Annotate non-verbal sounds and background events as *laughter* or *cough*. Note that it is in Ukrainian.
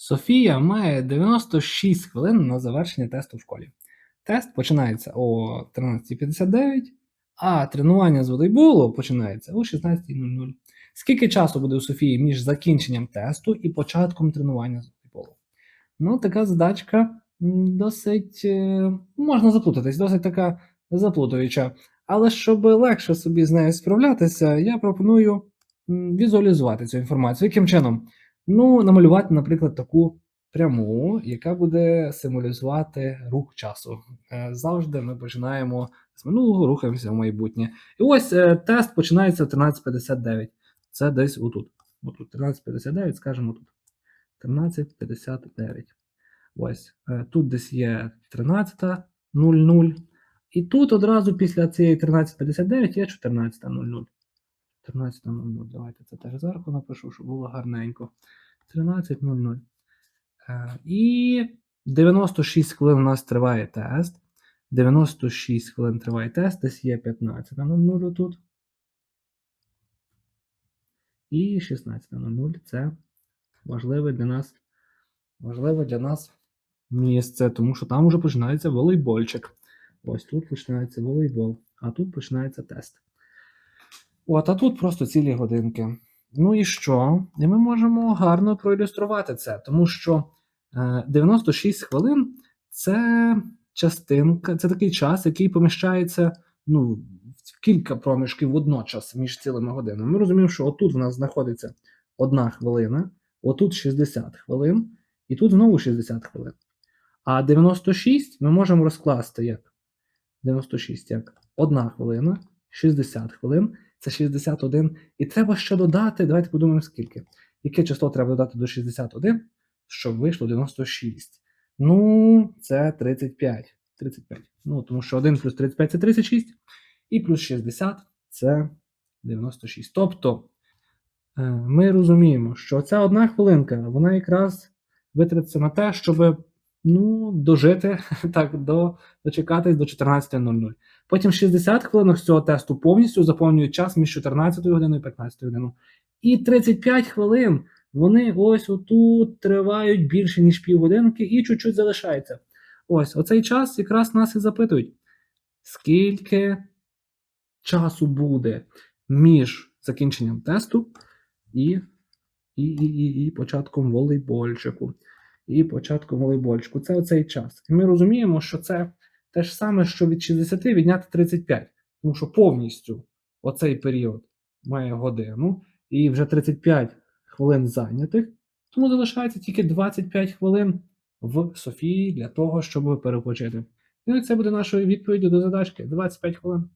Софія має 96 хвилин на завершення тесту в школі. Тест починається о 13.59, а тренування з волейболу починається о 16.00. Скільки часу буде у Софії між закінченням тесту і початком тренування з волейболу? Ну, така задачка досить е, можна заплутатись, досить така заплутуюча. Але щоб легше собі з нею справлятися, я пропоную візуалізувати цю інформацію. Яким чином? Ну, намалювати, наприклад, таку пряму, яка буде символізувати рух часу. Е, Завжди ми починаємо з минулого, рухаємося в майбутнє. І ось е, тест починається в 13.59. Це десь отут. Отут 13.59, скажімо тут. 13.59. Ось. е, Тут десь є 13.00. І тут одразу після цієї 13.59 є 14.00. 13.00. Давайте це теж зверху напишу, щоб було гарненько. 13.00. Е, І 96 хвилин у нас триває тест. 96 хвилин триває тест, десь є 15.00 тут. І 16.00 це важливе для нас, важливе для нас місце, тому що там вже починається волейбольчик. Ось тут починається волейбол, а тут починається тест. От, а тут просто цілі годинки. Ну і що? І ми можемо гарно проілюструвати це, тому що е, 96 хвилин це частинка, це такий час, який поміщається ну, в кілька проміжків водночас між цілими годинами. Ми розуміємо, що отут в нас знаходиться одна хвилина, отут 60 хвилин, і тут знову 60 хвилин. А 96 ми можемо розкласти як 96 як 1 хвилина, 60 хвилин, це 61. І треба ще додати, давайте подумаємо скільки. Яке число треба додати до 61, щоб вийшло 96? Ну, це 35. 35. Ну, тому що 1 плюс 35 це 36, і плюс 60 це 96. Тобто е, ми розуміємо, що ця одна хвилинка, вона якраз витратиться на те, щоб ну, дожити *laughs* так, до, дочекатись до 14.00. Потім 60 хвилин з цього тесту повністю заповнюють час між 14 годиною і 15 годиною. І 35 хвилин вони ось отут тривають більше, ніж півгодинки, і чуть-чуть залишається. Ось, оцей час якраз нас і запитують, скільки часу буде між закінченням тесту і, і, і, і, і початком волейбольчику. І початком волейбольчику. Це оцей час. І ми розуміємо, що це те ж саме, що від 60 відняти 35. Тому що повністю оцей період має годину, і вже 35 хвилин зайнятих, тому залишається тільки 25 хвилин в Софії для того, щоб перепочити. І це буде нашою відповіддю до задачки 25 хвилин.